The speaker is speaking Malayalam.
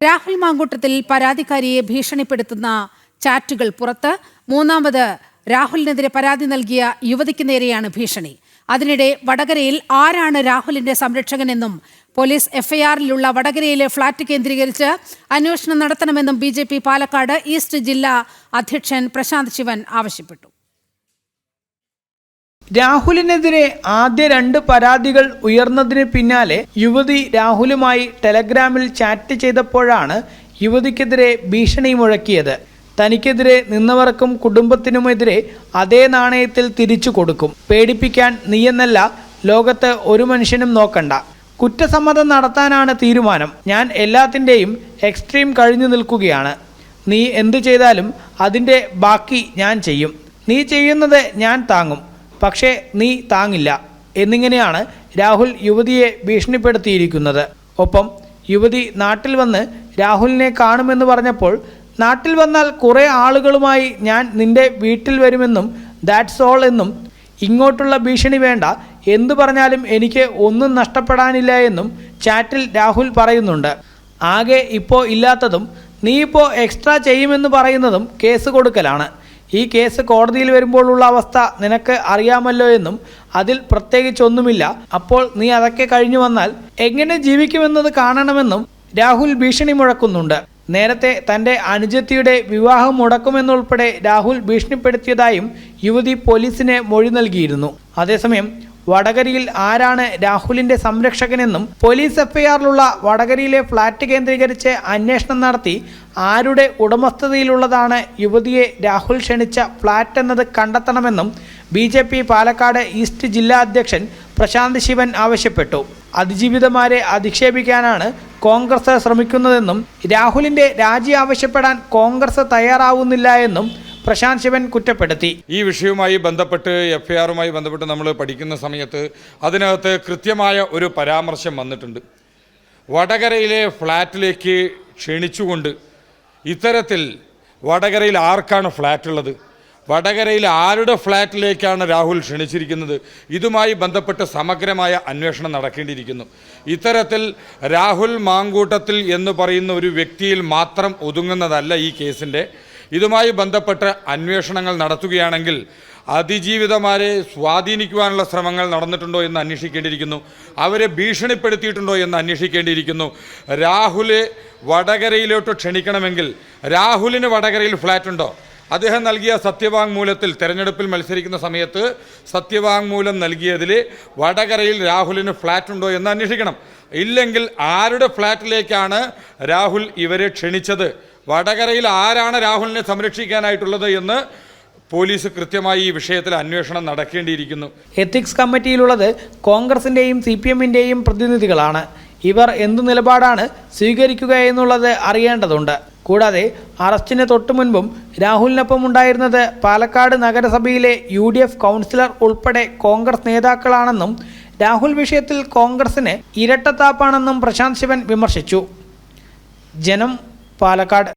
രാഹുൽ മാങ്കൂട്ടത്തിൽ പരാതിക്കാരിയെ ഭീഷണിപ്പെടുത്തുന്ന ചാറ്റുകൾ പുറത്ത്. മൂന്നാമത് രാഹുലിനെതിരെ പരാതി നൽകിയ യുവതിക്ക് നേരെയാണ് ഭീഷണി. അതിനിടെ വടകരയിൽ ആരാണ് രാഹുലിന്റെ സംരക്ഷകനെന്നും പോലീസ് എഫ്ഐആറിലുള്ള വടകരയിലെ ഫ്ളാറ്റ് കേന്ദ്രീകരിച്ച് അന്വേഷണം നടത്തണമെന്നും ബി പാലക്കാട് ഈസ്റ്റ് ജില്ലാ അധ്യക്ഷൻ പ്രശാന്ത് ശിവൻ ആവശ്യപ്പെട്ടു. രാഹുലിനെതിരെ ആദ്യ രണ്ട് പരാതികൾ ഉയർന്നതിന് പിന്നാലെ യുവതി രാഹുലുമായി ടെലഗ്രാമിൽ ചാറ്റ് ചെയ്തപ്പോഴാണ് യുവതിക്കെതിരെ ഭീഷണി മുഴക്കിയത്. തനിക്കെതിരെ നിന്നവർക്കും കുടുംബത്തിനുമെതിരെ അതേ നാണയത്തിൽ തിരിച്ചു കൊടുക്കും. പേടിപ്പിക്കാൻ നീയെന്നല്ല ലോകത്ത് ഒരു മനുഷ്യനും നോക്കണ്ട. കുറ്റസമ്മതം നടത്താനാണ് തീരുമാനം. ഞാൻ എല്ലാത്തിന്റെയും എക്സ്ട്രീം കഴിഞ്ഞു നിൽക്കുകയാണ്. നീ എന്തു ചെയ്താലും അതിന്റെ ബാക്കി ഞാൻ ചെയ്യും. നീ ചെയ്യുന്നത് ഞാൻ താങ്ങും. പക്ഷേ നീ താങ്ങില്ല. എന്നിങ്ങനെയാണ് രാഹുൽ യുവതിയെ ഭീഷണിപ്പെടുത്തിയിരിക്കുന്നത്. ഒപ്പം യുവതി നാട്ടിൽ വന്ന് രാഹുലിനെ കാണുമെന്ന് പറഞ്ഞപ്പോൾ നാട്ടിൽ വന്നാൽ കുറേ ആളുകളുമായി ഞാൻ നിന്റെ വീട്ടിൽ വരുമെന്നും ദാറ്റ്സ് ഓൾ എന്നും ഇങ്ങോട്ടുള്ള ഭീഷണി വേണ്ട. എന്തു പറഞ്ഞാലും എനിക്ക് ഒന്നും നഷ്ടപ്പെടാനില്ല എന്നും ചാറ്റിൽ രാഹുൽ പറയുന്നുണ്ട്. ആകെ ഇപ്പോൾ ഇല്ലാത്തതും നീ ഇപ്പോൾ എക്സ്ട്രാ ചെയ്യുമെന്ന് പറയുന്നതും കേസ് കൊടുക്കലാണ്. ഈ കേസ് കോടതിയിൽ വരുമ്പോഴുള്ള അവസ്ഥ നിനക്ക് അറിയാമല്ലോ എന്നും അതിൽ പ്രത്യേകിച്ചൊന്നുമില്ല. അപ്പോൾ നീ അതൊക്കെ കഴിഞ്ഞു വന്നാൽ എങ്ങനെ ജീവിക്കുമെന്നത് കാണണമെന്നും രാഹുൽ ഭീഷണി മുഴക്കുന്നുണ്ട്. നേരത്തെ തന്റെ അനുജത്തിയുടെ വിവാഹം മുടക്കുമെന്നുൾപ്പെടെ രാഹുൽ ഭീഷണിപ്പെടുത്തിയതായും യുവതി പോലീസിന് മൊഴി നൽകിയിരുന്നു. അതേസമയം വടകരയിൽ ആരാണ് രാഹുലിന്റെ സംരക്ഷകനെന്നും പോലീസ് എഫ്ഐആറിലുള്ള വടകരയിലെ ഫ്ളാറ്റ് കേന്ദ്രീകരിച്ച് അന്വേഷണം നടത്തി ആരുടെ ഉടമസ്ഥതയിലുള്ളതാണ് യുവതിയെ രാഹുൽ ക്ഷണിച്ച ഫ്ളാറ്റ് എന്നത് കണ്ടെത്തണമെന്നും B J P Palakkad east ജില്ലാ അധ്യക്ഷൻ പ്രശാന്ത് ശിവൻ ആവശ്യപ്പെട്ടു. അതിജീവിതമാരെ അധിക്ഷേപിക്കാനാണ് കോൺഗ്രസ് ശ്രമിക്കുന്നതെന്നും രാഹുലിന്റെ രാജി ആവശ്യപ്പെടാൻ കോൺഗ്രസ് തയ്യാറാവുന്നില്ല എന്നും പ്രശാന്ത് ശിവൻ കുറ്റപ്പെടുത്തി. ഈ വിഷയവുമായി ബന്ധപ്പെട്ട് എഫ്ഐആറുമായി ബന്ധപ്പെട്ട് നമ്മൾ പഠിക്കുന്ന സമയത്ത് അതിനകത്ത് കൃത്യമായ ഒരു പരാമർശം വന്നിട്ടുണ്ട്. വടകരയിലെ ഫ്ലാറ്റിലേക്ക് ക്ഷണിച്ചുകൊണ്ട് ഇത്തരത്തിൽ വടകരയിൽ ആർക്കാണ് ഫ്ലാറ്റ് ഉള്ളത് വടകരയിൽ ആരുടെ ഫ്ലാറ്റിലേക്കാണ് രാഹുൽ ക്ഷണിച്ചിരിക്കുന്നത്? ഇതുമായി ബന്ധപ്പെട്ട് സമഗ്രമായ അന്വേഷണം നടക്കേണ്ടിയിരിക്കുന്നു. ഇത്തരത്തിൽ രാഹുൽ മാങ്കൂട്ടത്തിൽ എന്ന് പറയുന്ന ഒരു വ്യക്തിയിൽ മാത്രം ഒതുങ്ങുന്നതല്ല ഈ കേസിന്റെ ഇതുമായി ബന്ധപ്പെട്ട് അന്വേഷണങ്ങൾ നടത്തുകയാണെങ്കിൽ അതിജീവിതമാരെ സ്വാധീനിക്കുവാനുള്ള ശ്രമങ്ങൾ നടന്നിട്ടുണ്ടോ എന്ന് അന്വേഷിക്കേണ്ടിയിരിക്കുന്നു. അവരെ ഭീഷണിപ്പെടുത്തിയിട്ടുണ്ടോ എന്ന് അന്വേഷിക്കേണ്ടിയിരിക്കുന്നു. രാഹുൽ വടകരയിലോട്ട് ക്ഷണിക്കണമെങ്കിൽ രാഹുലിന് വടകരയിൽ ഫ്ലാറ്റുണ്ടോ അദ്ദേഹം നൽകിയ സത്യവാങ്മൂലത്തിൽ തെരഞ്ഞെടുപ്പിൽ മത്സരിക്കുന്ന സമയത്ത് സത്യവാങ്മൂലം നൽകിയതിൽ വടകരയിൽ രാഹുലിന് ഫ്ലാറ്റ് ഉണ്ടോ എന്ന് അന്വേഷിക്കണം. ഇല്ലെങ്കിൽ ആരുടെ ഫ്ലാറ്റിലേക്കാണ് രാഹുൽ ഇവരെ ക്ഷണിച്ചത്? വടകരയിൽ ആരാണ് രാഹുലിനെ സംരക്ഷിക്കാനായിട്ടുള്ളത് എന്ന് പോലീസ് കൃത്യമായി ഈ വിഷയത്തിൽ അന്വേഷണം നടക്കേണ്ടിയിരിക്കുന്നു. എത്തിക്സ് കമ്മിറ്റിയിലുള്ളത് കോൺഗ്രസിന്റെയും സി പി എമ്മിന്റെയും പ്രതിനിധികളാണ്. ഇവർ എന്തു നിലപാടാണ് സ്വീകരിക്കുക എന്നുള്ളത് അറിയേണ്ടതുണ്ട്. കൂടാതെ അറസ്റ്റിന് തൊട്ടു മുൻപും രാഹുലിനൊപ്പം ഉണ്ടായിരുന്നത് പാലക്കാട് നഗരസഭയിലെ യു ഡി എഫ് കൗൺസിലർ ഉൾപ്പെടെ കോൺഗ്രസ് നേതാക്കളാണെന്നും രാഹുൽ വിഷയത്തിൽ കോൺഗ്രസിന് ഇരട്ടത്താപ്പാണെന്നും പ്രശാന്ത് ശിവൻ വിമർശിച്ചു. ജനം പാലക്കാട്